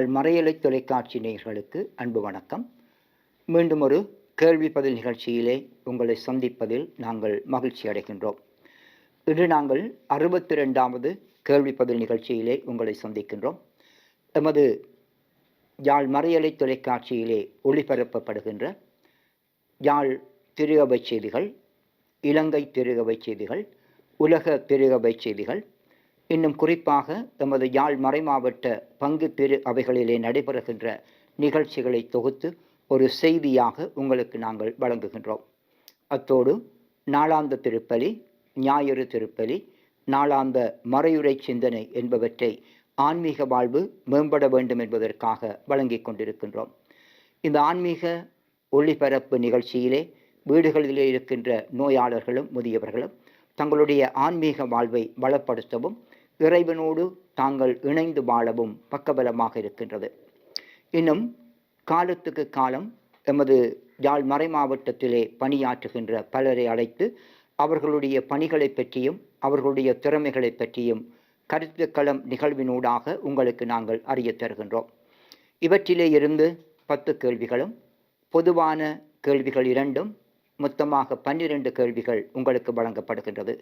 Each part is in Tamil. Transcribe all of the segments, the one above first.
யாழ் மறையலை தொலைக்காட்சி நேயர்களுக்கு அன்பு வணக்கம். மீண்டும் ஒரு கேள்வி பதில் நிகழ்ச்சியிலே உங்களை சந்திப்பதில் நாங்கள் மகிழ்ச்சி அடைகின்றோம். இன்று நாங்கள் அறுபத்தி ரெண்டாவது கேள்வி பதில் நிகழ்ச்சியிலே உங்களை சந்திக்கின்றோம். எமது யாழ் மறையலை தொலைக்காட்சியிலே ஒளிபரப்பப்படுகின்ற யாழ் திருகவை செய்திகள் இலங்கை திருகவை செய்திகள் உலக திருகவை செய்திகள் இன்னும் குறிப்பாக எமது யாழ் மறைமாவட்ட பங்கு பெரு அவைகளிலே நடைபெறுகின்ற நிகழ்ச்சிகளை தொகுத்து ஒரு செய்தியாக உங்களுக்கு நாங்கள் வழங்குகின்றோம். அத்தோடு நாளாந்த திருப்பலி ஞாயிறு திருப்பலி நாளாந்த மறையுறை சிந்தனை என்பவற்றை ஆன்மீக வாழ்வு மேம்பட வேண்டும் என்பதற்காக வழங்கிக் கொண்டிருக்கின்றோம். இந்த ஆன்மீக ஒளிபரப்பு நிகழ்ச்சியிலே வீடுகளிலே இருக்கின்ற நோயாளர்களும் முதியவர்களும் தங்களுடைய ஆன்மீக வாழ்வை வளப்படுத்தவும் இறைவனோடு தாங்கள் இணைந்து வாழவும் பக்கபலமாக இருக்கின்றது. இன்னும் காலத்துக்கு காலம் எமது யாழ் மறை மாவட்டத்திலே பணியாற்றுகின்ற பலரை அழைத்து அவர்களுடைய பணிகளை பற்றியும் அவர்களுடைய திறமைகளை பற்றியும் கருத்துக்களம் நிகழ்வினூடாக உங்களுக்கு நாங்கள் அறிய தருகின்றோம். இவற்றிலே இருந்து பத்து கேள்விகளும் பொதுவான கேள்விகள் இரண்டும் மொத்தமாக பன்னிரண்டு கேள்விகள் உங்களுக்கு வழங்கப்படுகின்றது.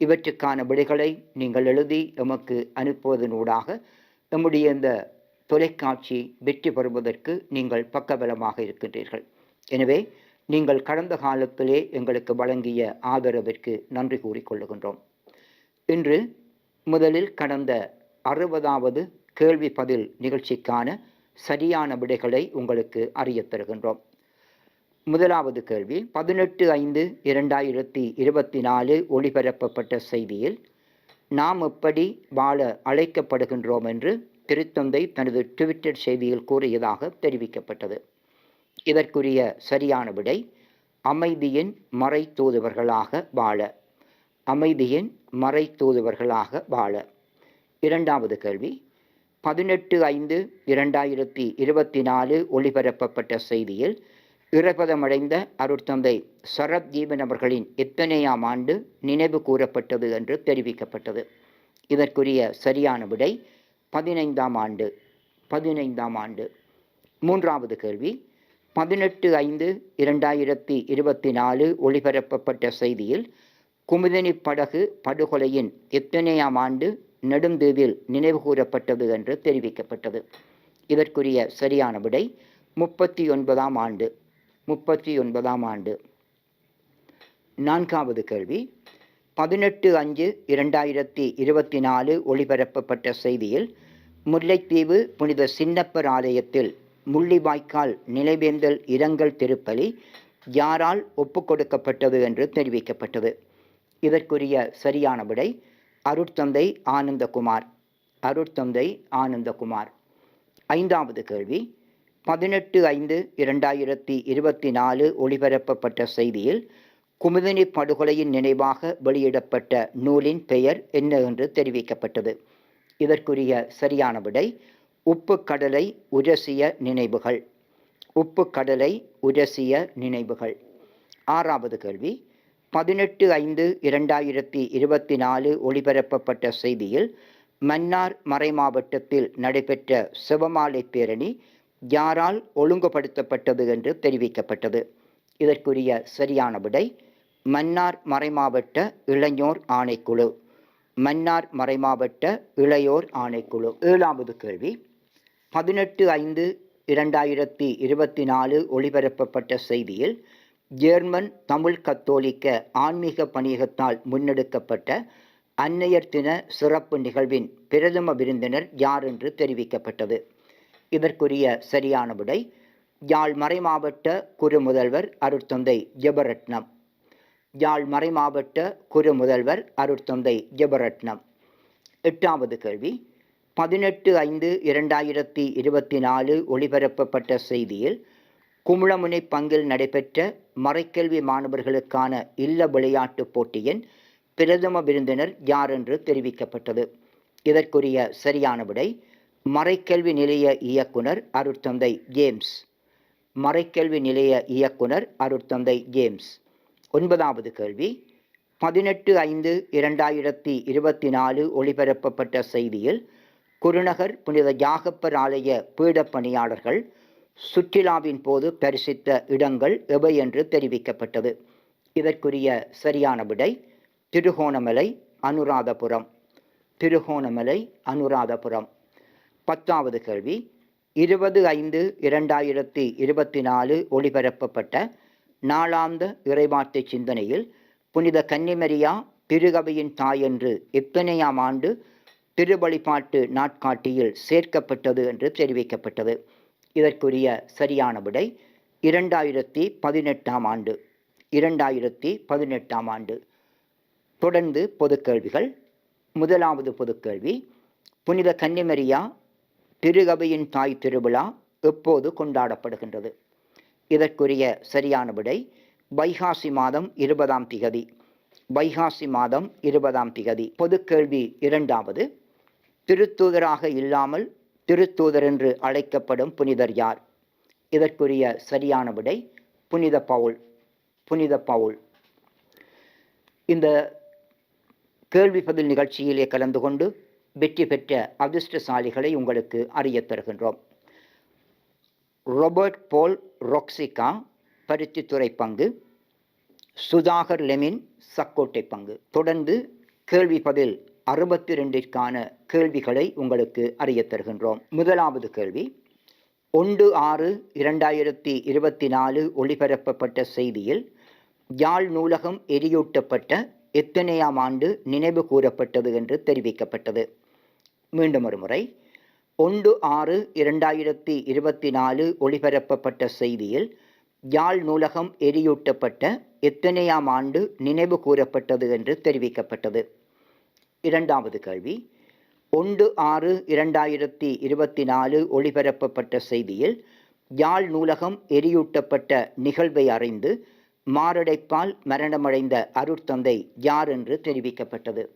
இவற்றுக்கான விடைகளை நீங்கள் எழுதி எமக்கு அனுப்புவதனூடாக நம்முடைய இந்த தொலைக்காட்சி வெற்றி பெறுவதற்கு நீங்கள் பக்கபலமாக இருக்கின்றீர்கள். எனவே நீங்கள் கடந்த காலத்திலே எங்களுக்கு வழங்கிய ஆதரவிற்கு நன்றி கூறிக்கொள்ளுகின்றோம் இன்று முதலில் கடந்த அறுபதாவது கேள்வி பதில் நிகழ்ச்சிக்கான சரியான விடைகளை உங்களுக்கு அறியத் தருகின்றோம். முதலாவது கேள்வி. பதினெட்டு ஐந்து இரண்டாயிரத்தி இருபத்தி நாலு ஒளிபரப்பப்பட்ட செய்தியில் நாம் எப்படி வாழ அழைக்கப்படுகின்றோம் என்று திருத்தந்தை தனது ட்விட்டர் செய்தியில் கூறியதாக தெரிவிக்கப்பட்டது. இதற்குரிய சரியான விடை அமைதியின் மறை தூதுவர்களாக வாழ. அமைதியின் மறை தூதுவர்களாக வாழ. இரண்டாவது கேள்வி. பதினெட்டு ஐந்து இரண்டாயிரத்தி இருபத்தி நாலு ஒளிபரப்பப்பட்ட செய்தியில் இறப்பதமடைந்த அருட்தந்தை சரத் தீபன் அவர்களின் எத்தனையாம் ஆண்டு நினைவு கூறப்பட்டது என்று தெரிவிக்கப்பட்டது. இதற்குரிய சரியான விடை பதினைந்தாம் ஆண்டு பதினைந்தாம் ஆண்டு. மூன்றாவது கேள்வி பதினெட்டு ஐந்து இரண்டாயிரத்தி இருபத்தி நாலு ஒளிபரப்பப்பட்ட செய்தியில் குமுதினி படகு படுகொலையின் எத்தனையாம் ஆண்டு நெடுந்தீவில் நினைவு கூறப்பட்டது என்று தெரிவிக்கப்பட்டது. இதற்குரிய சரியான விடை முப்பத்தி ஒன்பதாம் ஆண்டு. முப்பத்தி ஒன்பதாம் ஆண்டு. நான்காவது கேள்வி. பதினெட்டு அஞ்சு இரண்டாயிரத்தி இருபத்தி நாலு ஒளிபரப்பப்பட்ட செய்தியில் முல்லைத்தீவு புனித சின்னப்பர் ஆலயத்தில் முள்ளிவாய்க்கால் நிலைவேந்தல் இரங்கல் திருப்பலி யாரால் ஒப்புக்கொடுக்கப்பட்டது என்று தெரிவிக்கப்பட்டது. இதற்குரிய சரியான விடை அருட்தந்தை ஆனந்தகுமார். அருட்தந்தை ஆனந்தகுமார். ஐந்தாவது கேள்வி. பதினெட்டு ஐந்து இரண்டாயிரத்தி இருபத்தி நாலு ஒளிபரப்பப்பட்ட செய்தியில் குமுதினி படுகொலையின் நினைவாக வெளியிடப்பட்ட நூலின் பெயர் என்ன என்று தெரிவிக்கப்பட்டது. இதற்குரிய சரியான விடை உப்பு கடலை உரசிய நினைவுகள். உப்பு கடலை உரசிய நினைவுகள். ஆறாவது கேள்வி பதினெட்டு ஐந்து இரண்டாயிரத்தி இருபத்தி நாலு ஒளிபரப்பப்பட்ட செய்தியில் மன்னார் மறைமாவட்டத்தில் நடைபெற்ற சிவமாலை பேரணி யாரால் ஒழுங்குபடுத்தப்பட்டது என்று தெரிவிக்கப்பட்டது. இதற்குரிய சரியான விடை மன்னார் மறைமாவட்ட இளைஞர் ஆணைக்குழு. மன்னார் மறைமாவட்ட இளையோர் ஆணைக்குழு. ஏழாவது கேள்வி பதினெட்டு ஐந்து இரண்டாயிரத்தி இருபத்தி நாலு ஒளிபரப்பப்பட்ட செய்தியில் ஜேர்மன் தமிழ் கத்தோலிக்க ஆன்மீக பணியகத்தால் முன்னெடுக்கப்பட்ட அன்னையர் தின சிறப்பு நிகழ்வின் பிரதம விருந்தினர் யார் என்று தெரிவிக்கப்பட்டது. இதற்குரிய சரியான விடை யாழ் மறைமாவட்ட குரு முதல்வர் அருட்தந்தை ஜெபரட்னம். யாழ் மறைமாவட்ட குரு முதல்வர் அருட்தந்தை ஜெபரட்னம். எட்டாவது கேள்வி. பதினெட்டு ஐந்து இரண்டாயிரத்தி இருபத்தி நாலு ஒளிபரப்பப்பட்ட செய்தியில் குமுளமுனை பங்கில் நடைபெற்ற மறைக்கல்வி மாணவர்களுக்கான இல்ல விளையாட்டுப் போட்டியின் பிரதம விருந்தினர் யார் என்று தெரிவிக்கப்பட்டது? இதற்குரிய சரியான விடை மறைக்கல்வி நிலைய இயக்குனர் அருட்தந்தை ஜேம்ஸ். மறைக்கல்வி நிலைய இயக்குனர் அருட்தந்தை ஜேம்ஸ். ஒன்பதாவது கேள்வி. பதினெட்டு ஐந்து இரண்டாயிரத்தி இருபத்தி நாலு ஒளிபரப்பப்பட்ட செய்தியில் குருநகர் புனித யாகப்பர் ஆலய பீடப் பணியாளர்கள் சுற்றுலாவின் போது பரிசித்த இடங்கள் எவை என்று தெரிவிக்கப்பட்டது. இதற்குரிய சரியான விடை திருகோணமலை அனுராதபுரம். திருகோணமலை அனுராதபுரம். பத்தாவது கேள்வி இருபது ஐந்து இரண்டாயிரத்தி இருபத்தி நாலு ஒளிபரப்பப்பட்ட நாளாந்த இறைவார்த்தை சிந்தனையில் புனித கன்னிமரியா திருகவையின் தாய் என்று எத்தனையாம் ஆண்டு திருவழிபாட்டு நாட்காட்டியில் சேர்க்கப்பட்டது என்று தெரிவிக்கப்பட்டது. இதற்குரிய சரியான விடை இரண்டாயிரத்தி பதினெட்டாம் ஆண்டு. இரண்டாயிரத்தி பதினெட்டாம் ஆண்டு. தொடர்ந்து பொதுக்கேள்விகள் முதலாவது பொதுக்கேள்வி புனித கன்னிமரியா திருகவையின் தாய் திருவிழா எப்போது கொண்டாடப்படுகின்றது? இதற்குரிய சரியான விடை வைகாசி மாதம் இருபதாம் திகதி. வைகாசி மாதம் இருபதாம் திகதி. பொதுக்கேள்வி இரண்டாவது திருத்தூதராக இல்லாமல் திருத்தூதர் என்று அழைக்கப்படும் புனிதர் யார்? இதற்குரிய சரியான விடை புனித பவுல். புனித பவுல். இந்த கேள்வி பதில் நிகழ்ச்சியிலே கலந்து கொண்டு வெற்றி பெற்ற அதிர்ஷ்டசாலிகளை உங்களுக்கு அறியத் தருகின்றோம். ராபர்ட் போல் ரொக்சிகா பருத்தித்துறை பங்கு சுதாகர் லெமின் சக்கோட்டை பங்கு. தொடர்ந்து கேள்வி பதில் அறுபத்தி ரெண்டிற்கான கேள்விகளை உங்களுக்கு அறியத் தருகின்றோம். முதலாவது கேள்வி ஒன்று ஆறு இரண்டாயிரத்தி இருபத்தி நாலு ஒளிபரப்பப்பட்ட செய்தியில் யாழ் நூலகம் எரியூட்டப்பட்ட எத்தனையாம் ஆண்டு நினைவு கூறப்பட்டது என்று தெரிவிக்கப்பட்டது. மீண்டும் ஒருமுறை ஒன்று ஆறு இரண்டாயிரத்தி இருபத்தி நாலு ஒளிபரப்பப்பட்ட செய்தியில் யாழ் நூலகம் எரியூட்டப்பட்ட எத்தனையாம் ஆண்டு நினைவு கூறப்பட்டது என்று தெரிவிக்கப்பட்டது. இரண்டாவது கேள்வி. ஒன்று ஆறு இரண்டாயிரத்தி இருபத்தி நாலு ஒளிபரப்பப்பட்ட செய்தியில் யாழ் நூலகம் எரியூட்டப்பட்ட நிகழ்வை அறிந்து மாரடைப்பால் மரணமடைந்த அருட்தந்தை யார் என்று தெரிவிக்கப்பட்டது.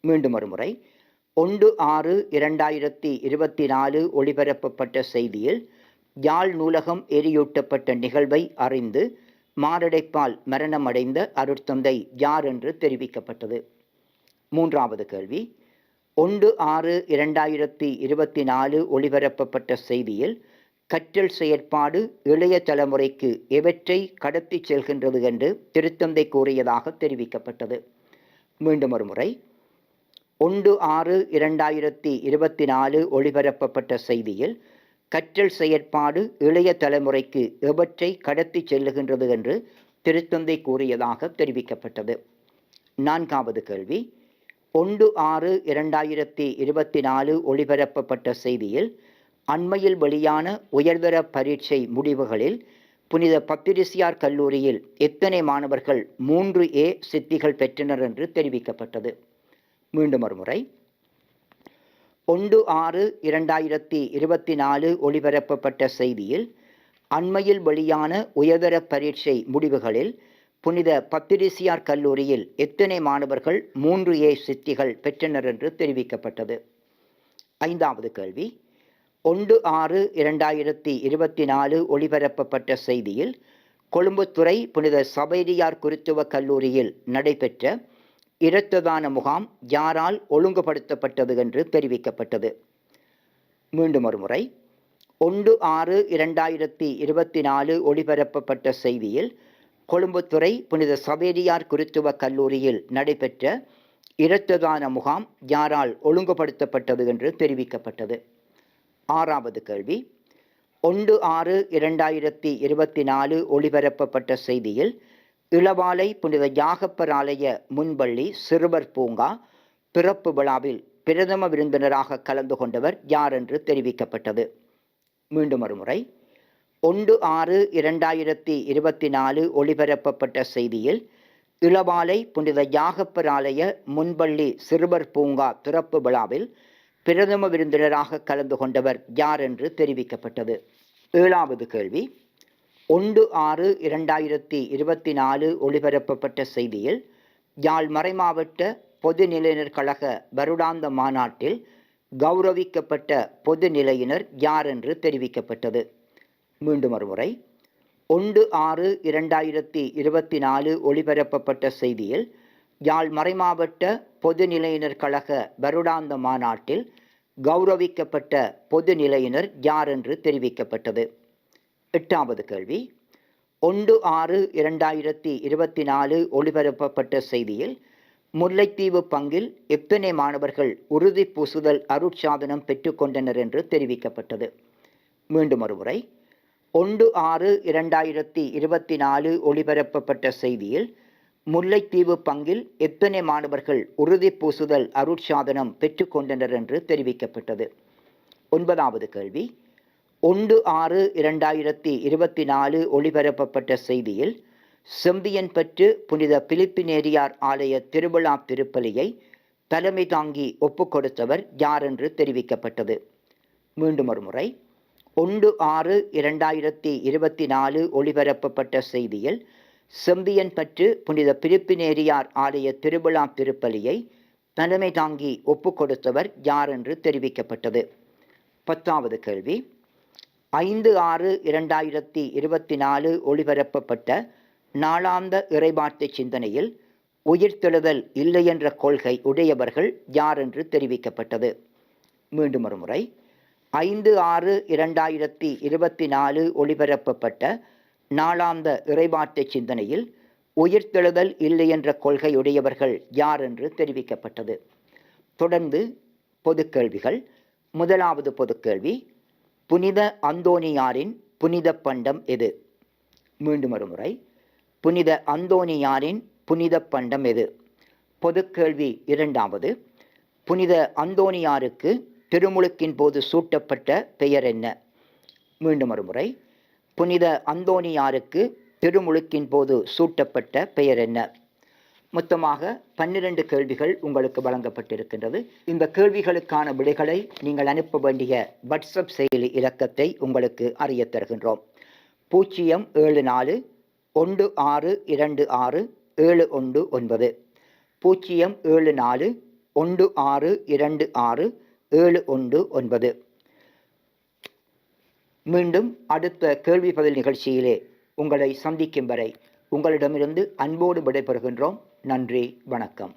மீண்டும் ஒருமுறை முறை. ஒன்று ஆறு இரண்டாயிரத்தி இருபத்தி நாலு ஒளிபரப்பப்பட்ட செய்தியில் யாழ் நூலகம் எரியூட்டப்பட்ட நிகழ்வை அறிந்து மாரடைப்பால் மரணமடைந்த அருட்தந்தை யார் என்று தெரிவிக்கப்பட்டது. மூன்றாவது கேள்வி ஒன்று ஆறு இரண்டாயிரத்தி இருபத்தி நாலு ஒளிபரப்பப்பட்ட செய்தியில் கற்றல் செயற்பாடு இளைய தலைமுறைக்கு எவற்றை கடத்தி செல்கின்றது என்று திருத்தந்தை கூறியதாக தெரிவிக்கப்பட்டது. மீண்டும் ஒரு முறை ஒன்று ஆறு இரண்டாயிரத்தி இருபத்தி நாலு ஒளிபரப்பப்பட்ட செய்தியில் கற்றல் செயற்பாடு இளைய தலைமுறைக்கு எவற்றை கடத்தி செல்லுகின்றது என்று திருத்தந்தை கூறியதாக தெரிவிக்கப்பட்டது. நான்காவது கேள்வி ஒன்று ஆறு இரண்டாயிரத்தி இருபத்தி நாலு ஒளிபரப்பப்பட்ட செய்தியில் அண்மையில் வெளியான உயர்தர பரீட்சை முடிவுகளில் புனித பத்திரிசியார் கல்லூரியில் எத்தனை மாணவர்கள் மூன்று ஏ சித்திகள் பெற்றனர் என்று தெரிவிக்கப்பட்டது. மீண்டும் ஒரு முறை ஒன்று ஆறு இரண்டாயிரத்தி இருபத்தி நாலு ஒளிபரப்பப்பட்ட செய்தியில் அண்மையில் வெளியான உயர்தர பரீட்சை முடிவுகளில் புனித பத்திரிசியார் கல்லூரியில் எத்தனை மாணவர்கள் மூன்று ஏ சித்திகள் பெற்றனர் என்று தெரிவிக்கப்பட்டது. ஐந்தாவது கேள்வி ஒன்று ஆறு இரண்டாயிரத்தி இருபத்தி நாலு ஒளிபரப்பப்பட்ட செய்தியில் கொழும்புத்துறை புனித சபைரியார் குருத்துவ கல்லூரியில் நடைபெற்ற இரத்ததான முகாம் யாரால் ஒழுங்குபடுத்தப்பட்டது என்று தெரிவிக்கப்பட்டது. மீண்டும் ஒருமுறை ஒன்று ஆறு இரண்டாயிரத்தி இருபத்தி நாலு ஒளிபரப்பப்பட்ட செய்தியில் கொழும்புத்துறை புனித சவேரியார் குருத்துவ கல்லூரியில் நடைபெற்ற இரத்ததான முகாம் யாரால் ஒழுங்குபடுத்தப்பட்டது என்று தெரிவிக்கப்பட்டது. ஆறாவது கேள்வி ஒன்று ஆறு இரண்டாயிரத்தி இருபத்தி நாலு ஒளிபரப்பப்பட்ட செய்தியில் இளவாலை புனித யாகப்பர் ஆலய முன்பள்ளி சிறுவர் பூங்கா பிறப்பு விழாவில் பிரதம விருந்தினராக கலந்து கொண்டவர் யார் என்று தெரிவிக்கப்பட்டது? மீண்டும் ஒருமுறை. ஒன்று ஆறு இரண்டாயிரத்தி இருபத்தி நாலு ஒளிபரப்பப்பட்ட செய்தியில் இளவாலை புனித யாகப்பர் ஆலய முன்பள்ளி சிறுவர் பூங்கா திறப்பு விழாவில் பிரதம விருந்தினராக கலந்து கொண்டவர் யார் என்று தெரிவிக்கப்பட்டது? ஏழாவது கேள்வி. ஒன்று ஆறு இரண்டாயிரத்தி இருபத்தி நாலு ஒளிபரப்பப்பட்ட செய்தியில் யாழ் மறைமாவட்ட பொதுநிலையினர் கழக வருடாந்த மாநாட்டில் கௌரவிக்கப்பட்ட பொதுநிலையினர் யார் என்று தெரிவிக்கப்பட்டது? மீண்டும் ஒருமுறை. ஒன்று ஆறு இரண்டாயிரத்தி இருபத்தி நாலு ஒளிபரப்பப்பட்ட செய்தியில் யாழ் மறைமாவட்ட பொதுநிலையினர் கழக வருடாந்த மாநாட்டில் கௌரவிக்கப்பட்ட பொதுநிலையினர் யார் என்று தெரிவிக்கப்பட்டது? எட்டாவது கேள்வி. ஒன்று ஆறு இரண்டாயிரத்தி இருபத்தி நாலு ஒளிபரப்பப்பட்ட செய்தியில் முல்லைத்தீவு பங்கில் எத்தனை மாணவர்கள் உறுதி பூசுதல் அருட்சாதனம் பெற்றுக்கொண்டனர் என்று தெரிவிக்கப்பட்டது. மீண்டும் ஒருமுறை. ஒன்று ஆறு இரண்டாயிரத்தி இருபத்தி நாலு ஒளிபரப்பப்பட்ட செய்தியில் முல்லைத்தீவு பங்கில் எத்தனை மாணவர்கள் உறுதி பூசுதல் அருட்சாதனம் பெற்றுக்கொண்டனர் என்று தெரிவிக்கப்பட்டது. ஒன்பதாவது கேள்வி. ஒன்று ஆறு இரண்டாயிரத்தி இருபத்தி நாலு ஒளிபரப்பப்பட்ட செய்தியில் செம்பியன்பற்று புனித பிலிப்பினேரியார் ஆலய திருவிழா திருப்பலியை தலைமை தாங்கி ஒப்புக் கொடுத்தவர் யார் என்று தெரிவிக்கப்பட்டது? மீண்டும் ஒரு முறை ஒன்று ஆறு இரண்டாயிரத்தி இருபத்தி நாலு ஒளிபரப்பப்பட்ட செய்தியில் செம்பியன்பற்று புனித பிலிப்பினேரியார் ஆலய திருவிழா திருப்பலியை தலைமை தாங்கி ஒப்புக் கொடுத்தவர் யார் என்று தெரிவிக்கப்பட்டது? பத்தாவது கேள்வி ஐந்து ஆறு இரண்டாயிரத்தி இருபத்தி நாலு ஒளிபரப்பப்பட்ட நாளாந்த இறைவார்த்தை சிந்தனையில் உயிர்த்தெழுதல் இல்லை என்ற கொள்கை உடையவர்கள் யார் என்று தெரிவிக்கப்பட்டது? மீண்டும் ஒரு முறை ஐந்து ஆறு இரண்டாயிரத்தி இருபத்தி நாலு ஒளிபரப்பப்பட்ட நாளாந்த இறைவார்த்தை சிந்தனையில் உயிர்த்தெழுதல் இல்லை என்ற கொள்கை உடையவர்கள் யார் என்று தெரிவிக்கப்பட்டது? தொடர்ந்து பொது கேள்விகள். முதலாவது பொது கேள்வி புனித அந்தோனியாரின் புனித பண்டம் எது? மீண்டும் ஒரு முறை புனித அந்தோனியாரின் புனித பண்டம் எது? பொது கேள்வி இரண்டாவது. புனித அந்தோனியாருக்கு திருமுழுக்கின் போது சூட்டப்பட்ட பெயர் என்ன? மீண்டும் ஒரு முறை புனித அந்தோனியாருக்கு திருமுழுக்கின் போது சூட்டப்பட்ட பெயர் என்ன? மொத்தமாக பன்னிரண்டு கேள்விகள் உங்களுக்கு வழங்கப்பட்டிருக்கின்றது. இந்த கேள்விகளுக்கான விடைகளை நீங்கள் அனுப்ப வேண்டிய வாட்ஸ்அப் செயலி இலக்கத்தை உங்களுக்கு அறிய தருகின்றோம். பூஜ்ஜியம் ஏழு நாலு ஒன்று ஆறு இரண்டு ஆறு ஏழு ஒன்று ஒன்பது. பூஜ்ஜியம் ஏழு நாலு ஒன்று ஆறு இரண்டு ஆறு ஏழு ஒன்று ஒன்பது. மீண்டும் அடுத்த கேள்வி பதில் நிகழ்ச்சியிலே உங்களை சந்திக்கும் வரை உங்களிடமிருந்து அன்போடு விடைபெறுகின்றோம். நன்றி வணக்கம்.